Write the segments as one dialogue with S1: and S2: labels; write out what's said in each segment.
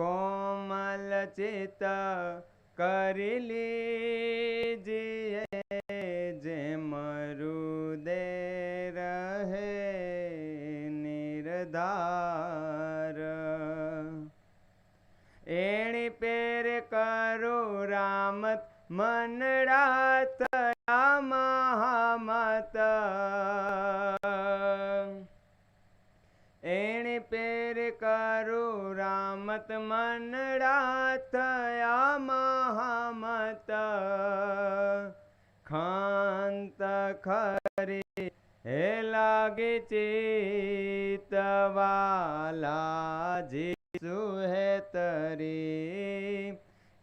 S1: कोमलचित कोमलचितलिहे जे मरुदे रहे हे एणि पेर करो रामत तया मात મનડા થયા મહામત. ખાંત ખરી હે લાગે ચિતવાલા જીસુ હે તરી.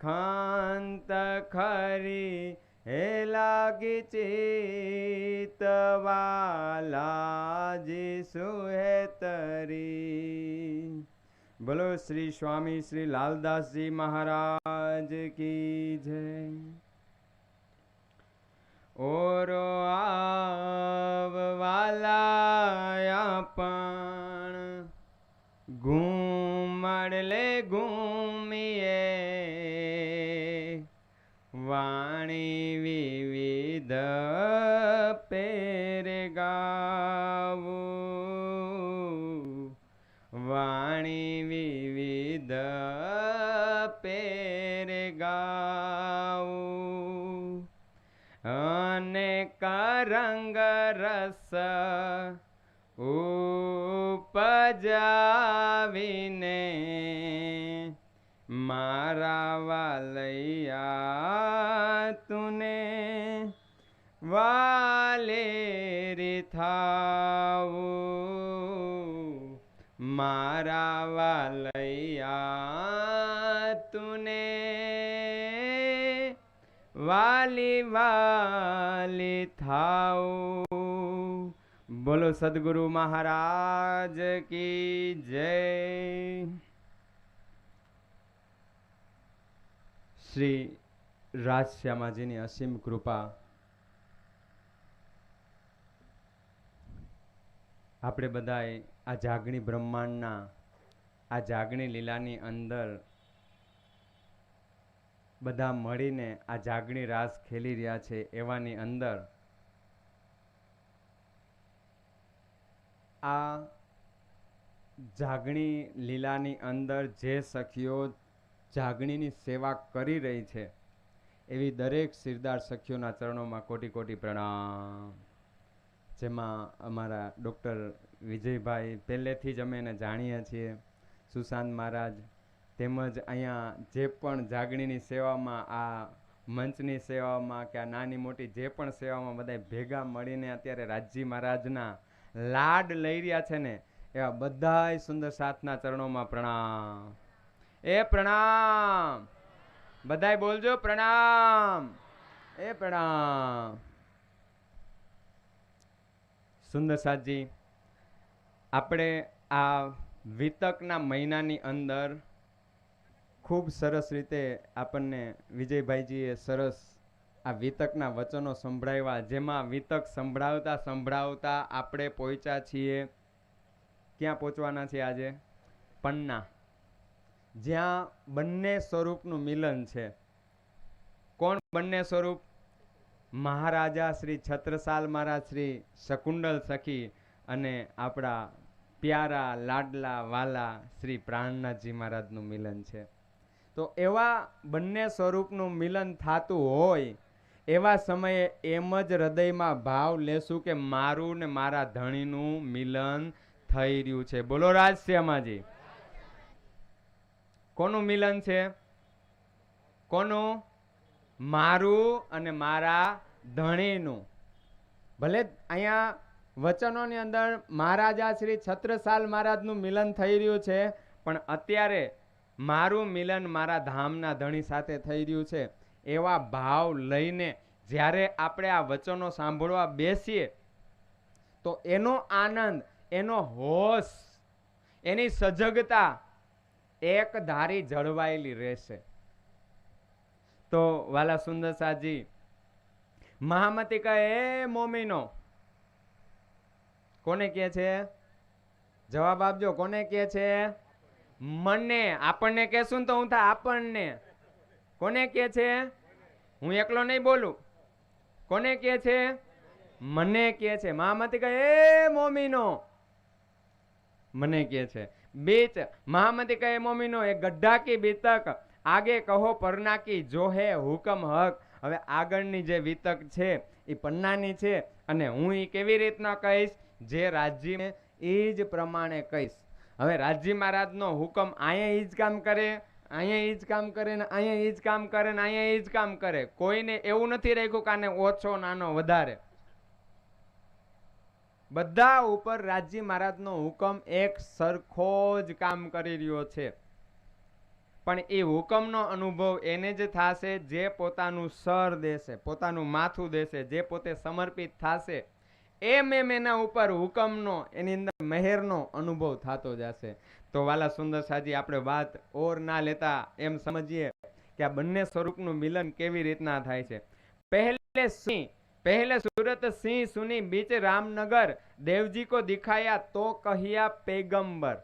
S1: ખાંત ખરી હે લાગે ચિતવાલા જીસુ તરી. બોલો શ્રી સ્વામી શ્રી લાલદાસજી મહારાજ કી જય. ઓરો આવવાલા રસ ઉપજાવીને મારા વાલૈયા તુને વાલે રે થાવું મારા વાલૈયા તુને વાલી વાલી થાઉ. બોલો સદગુરુ મહારાજ કી જય. શ્રી રાજશ્યામાજીની અસીમ કૃપા. આપણે બધાએ આ જાગણી બ્રહ્માંડના, આ જાગણી લીલાની અંદર બધા મળીને આ જાગણી રાસ ખેલી રહ્યા છે એવાની અંદર આ જાગણી લીલાની અંદર જે સખીઓ જાગણીની સેવા કરી રહી છે, એવી દરેક સિરદાર સખીઓના ચરણોમાં કોટી કોટી પ્રણામ. જેમાં અમારા ડૉક્ટર વિજયભાઈ પહેલેથી જ અમે એને જાણીએ છીએ, સુશાંત મહારાજ તેમજ અહીંયા જે પણ જાગણીની સેવામાં, આ મંચની સેવામાં કે આ નાની મોટી જે પણ સેવામાં બધા ભેગા મળીને અત્યારે રાજજી મહારાજના લાડ લઈ રહ્યા છે ને, એવા બધાય સુંદર સાથના ચરણોમાં પ્રણામ. એ પ્રણામ. બધાય બોલજો પ્રણામ. એ પ્રણામ. સુંદર સાજી આપણે આ વિતકના મહિનાની અંદર ખૂબ સરસ રીતે આપણને વિજયભાઈજીએ સરસ આ વિતકના વચનો સંભળાવ્યા જેમાં વિતક સંભળાવતા સંભળાવતા આપણે પહોંચ્યા છીએ. ક્યાં પહોંચવાના છીએ આજે? પન્ના. જ્યાં બંને સ્વરૂપનું મિલન છે. કોણ બંને સ્વરૂપ? મહારાજા શ્રી છત્રસાલ મહારાજ શ્રી શકુંડલ સખી અને આપણા પ્યારા લાડલા વાલા શ્રી પ્રાણનાથજી મહારાજનું મિલન છે. તો એવા બંને સ્વરૂપનું મિલન થતું હોય એવા સમયે એમ જ હૃદયમાં ભાવ લેશું કે મારું ને મારા ધણીનું મિલન થઈ રહ્યું છે. બોલો રાજશ્યામાજી કોનું મિલન છે? કોનું? મારું અને મારા ધણીનું. ભલે અહીંયા વચનોની અંદર મહારાજા શ્રી છત્રસાલ મહારાજનું મિલન થઈ રહ્યું છે, પણ અત્યારે મારું મિલન મારા ધામના ધણી સાથે થઈ રહ્યું છે. એવા ભાવ લઈને જ્યારે આપણે આ વચનો સાંભળવા બેસીએ, તો એનો આનંદ, એનો હોશ, એની સજગતા એક ધારી જળવાયેલી રહેશે. તો વાલા સુંદર સાજી મહામતી કહે, "એ મોમીનો, કોને કહે છે? જવાબ આપજો, કોને કહે છે? મને, આપણને કહેશું તો હું થાય, આપણને. કોને કે છે? હું એકલો નહીં બોલું. કોને કે છે? મને કે છે. મહામતી કહે, એ મોમીનો. મને કે છે. બીચ મહામતી કહે, મોમીનો, એ ગઢા કી બીતક આગે કહો પરના કી જો હુકમ હક. હવે આગળની જે વિતક છે, એ પન્નાની છે, અને હું એ કેવી રીતના કહીશ? જે રાજ્ય એ જ પ્રમાણે કહીશ. હવે રાજ્ય મહારાજનો હુકમ અહીંયા ઈ જ કામ કરે? અહીંયા એ જ કામ કરે ને અહીંયા એ જ કામ કરે ને અહીંયા એ જ કામ કરે. કોઈને એવું નથી રાખ્યું કે આને ઓછો નાનો વધારે. બધા ઉપર રાજી મહારાજનો હુકમ એક સરખો જ કામ કરી રહ્યો છે. પણ એ હુકમનો અનુભવ એને જ થશે જે પોતાનું સર દેશે, પોતાનું માથું દેશે, જે પોતે સમર્પિત થશે. એમ એમ એના ઉપર હુકમનો, એની અંદર મહેરનો અનુભવ થતો જશે. તો વાલા સુંદર સાજી, આપણે વાત ઓર ના લેતા એમ સમજીએ કે આ બંને સ્વરૂપનું મિલન કેવી રીતના થાય છે. પહેલે સિંહ, પહેલે સુરત સિંહ સુની બીચ રામનગર, દેવજી કો દિખાયા તો કહ્યા પેગંબર.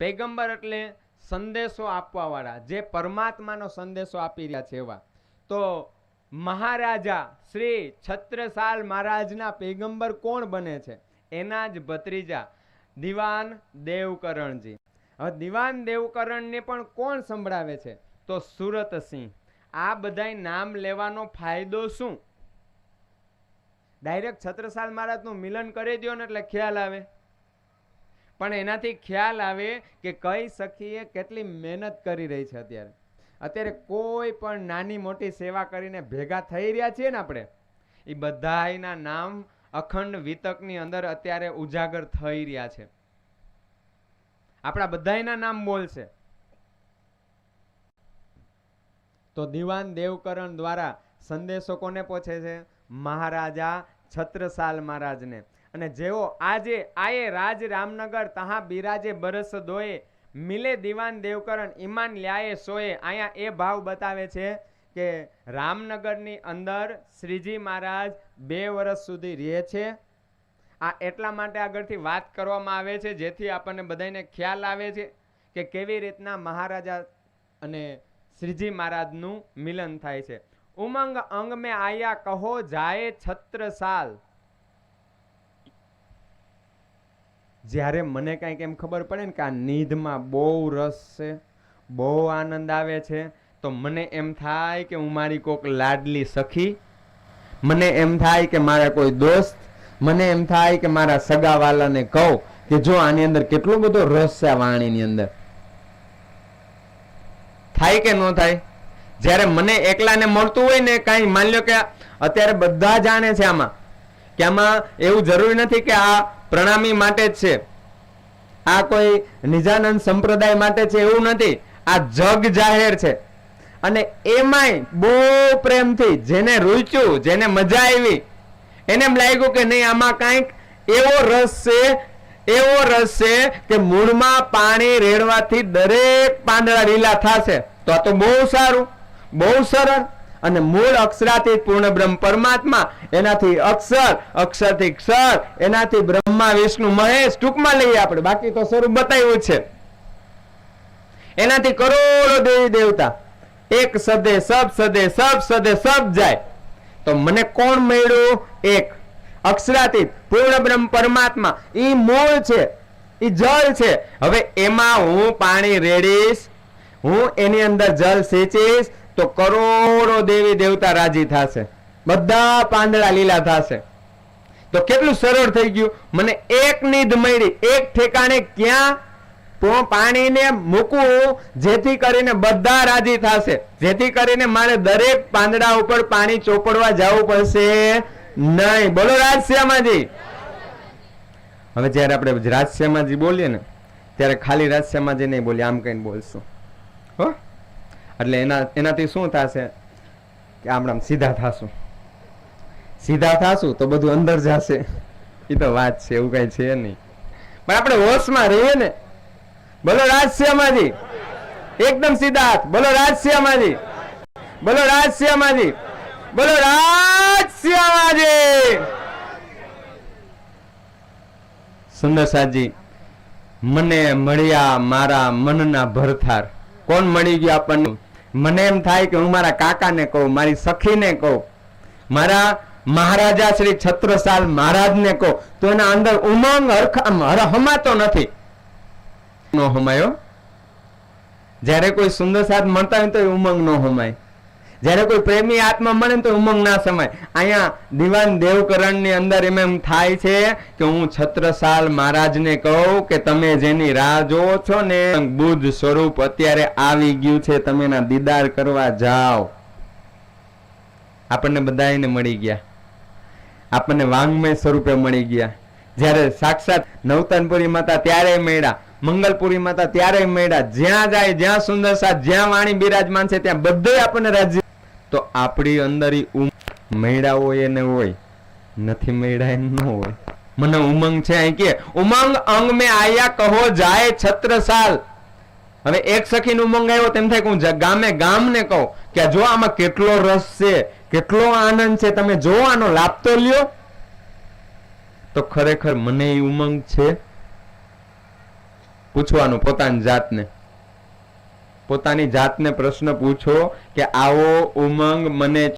S1: પેગંબર એટલે સંદેશો આપવા વાળા જે પરમાત્માનો સંદેશો આપી રહ્યા છે એવા. તો મહારાજા શ્રી છત્રસાલ મહારાજના પેગંબર કોણ બને છે? એના જ ભત્રીજા દિવાન દેવકરણજી. હવે દિવાન દેવકરણને પણ કોણ સંભળાવે છે? તો સુરતસિંહ. આ બધાય નામ લેવાનો ફાયદો શું? ડાયરેક્ટ છત્રસાલ મહારાજનું મિલન કરી દો ને એટલે ખ્યાલ આવે. પણ એનાથી ખ્યાલ આવે કે કઈ સખીએ કેટલી મહેનત કરી રહી છે અત્યારે. અત્યારે કોઈ પણ નાની મોટી સેવા કરીને ભેગા થઈ રહ્યા છીએ ને આપણે એ બધાના નામ અખંડ વિતકની અંદર અત્યારે ઉજાગર થઈ રહ્યા છે. આપણા બધાયના નામ બોલશે તો દિવાન દેવકરણ દ્વારા સંદેશો કોને પહોંચે છે? મહારાજા છત્રસાલ મહારાજને. અને જેઓ આજે આયે રાજ રામનગર તહા બિરાજે બરસ દોએ મિલે દિવાન દેવકરણ ઈમાન લ્યાએ સોએ અહીંયા એ ભાવ બતાવે છે કે રામનગરની અંદર શ્રીજી મહારાજ બે વર્ષ સુધી રહે છે. આ એટલા માટે આગળથી વાત કરવામાં આવે છે, જેથી આપણને બધાને ખ્યાલ આવે છે કે કેવી રીતના મહારાજા અને શ્રીજી મહારાજનું મિલન થાય છે. ઉમંગ અંગ મેં આયા કહો જાય છત્ર સાલ. જ્યારે મને કાંઈક એમ ખબર પડે ને કે આ નિધમાં બહુ રસ છે, બહુ આનંદ આવે છે તો મને એમ થાય કે હું મારી કોક લાડલી સખી, મને એમ થાય કે મારા કોઈ દોસ્ત, મને એમ થાય કે મારા સગાવાલાને કહું કે જો આની અંદર કેટલો બધો રસ છે આ વાણીની અંદર. થાય કે ન થાય? જ્યારે મને એકલાને મળતું હોય ને કાંઈ, માન લો કે અત્યારે બધા જાણે છે આમાં કે આમાં એવું જરૂરી નથી કે આ પ્રણામી માટે જ છે. આ કોઈ નિજાનંદ સંપ્રદાય માટે છે એવું નથી. આ જગ જાહેર છે. અને એમાંય બહુ પ્રેમથી જેને રૂચ્યું, જેને મજા આવી, એને એમ લાગ્યું કે નહીં, આમાં કાંઈક એવો રસ છે, એવો રસ છે કે મૂળમાં પાણી રેડવાથી દરેક પાંદડા લીલા થશે. તો આ તો બહુ સારું, બહુ સરળ અને મૂળ અક્ષરાથી પૂર્ણ બ્રહ્મ પરમાત્મા, એનાથી અક્ષર, અક્ષરથી ક્ષર, એનાથી બ્રહ્મા, વિષ્ણુ, મહેશ, ટૂંકમાં લઈએ આપણે. બાકી તો સ્વરૂપ બતાવ્યું છે. એનાથી કરોડો દેવી દેવતા એક સદે સબ સદે સબ સદે સબ જાય. તો મને કોણ મળ્યું? એક. અક્ષરાતીત પૂર્ણ બ્રહ્મ પરમાત્મા. એ મૂળ છે. એ જળ છે. હવે એમાં હું પાણી રેડીશ, હું એની અંદર જલ સેચીશ, તો કરોડો દેવી દેવતા રાજી થશે. બધા પાંદડા લીલા થશે. તો કેટલું સરળ થઈ ગયું? મને એક નિધ મળી. એક ઠેકાણે ક્યાં? પો- પાણીને મૂકવું જેથી કરીને બધા રાજી થશે. જેથી કરીને મારે દરેક પાંદડા ઉપર પાણી ચોપડવા જવું પડશે નહીં. બોલો રાજશ્યામાજી હવે જ્યારે આપણે રાજશ્યામાજી બોલીએ ને, ત્યારે ખાલી રાજશ્યામાજી નહીં બોલીએ, આમ કહીને બોલશું. હો? એટલે એના, એનાથી શું થશે? કે આપણે સીધા થાશું. સીધા થાશું તો બધું અંદર જશે. એ તો વાત છે, એવું કઈ છે નહીં. પણ આપણે હોશમાં રહીએ ને બોલો રાજશ્યામાજી એકદમ સીધા હાથ. બોલો રાજશ્યામાજી બોલો રાજશ્યામાજી બોલો રાજશ્યામાજી સુંદર સાજી, મને મળ્યા મારા મનના ભરથાર. કોણ મળી ગયું આપણને? મને એમ થાય કે હું મારા કાકાને કહું, મારી સખીને કહું. મારા મહારાજા શ્રી છત્રસાલ મહારાજને કહું. તો એના અંદર ઉમંગ હરખ હમાતો નથી. નો હમાયો? જ્યારે કોઈ સુંદર સાથ મળતા હોય તો ઉમંગ નો હમાય. જ્યારે કોઈ પ્રેમી આત્મા મળે તો ઉમંગ ના સમાય. અહીંયા દિવાન દેવકરણની અંદર એમ એમ થાય છે કે હું છત્રસાલ મહારાજને કહું કે તમે જેની રાહ જોવો છો ને, બુદ્ધ સ્વરૂપ અત્યારે આવી ગયું છે, તમે એના દીદાર કરવા જાઓ. આપણને બધાને મળી ગયા. આપણને વાંગમય સ્વરૂપે મળી ગયા. જ્યારે સાક્ષાત નવતનપુરી માતા ત્યારે મળ્યા. મંગલપુરી માતા ત્યારે મળ્યા. જ્યાં જાય, જ્યાં સુંદર સાથ જ્યાં વાણી બિરાજમાન છે, ત્યાં બધે આપણને રાજ્ય તો આપણી અંદર મેળા હોય એને હોય, નથી મેળા ન હોય. મને ઉમંગ છે અહીં કે, ઉમંગ અંગ મેં આયા કહો જાય છત્રસાલ. હવે એક સખીનો ઉમંગ આવ્યો, તેમ થાય હું ગામે ગામને કહું કે જો આમાં કેટલો રસ છે, કેટલો આનંદ છે, તમે જો આનો લાભ તો લ્યો. તો ખરેખર મને ઈ ઉમંગ છે પૂછવાનું પોતાની જાતને. પોતાની જાતને પ્રશ્ન પૂછો કે આવો ઉમંગ મને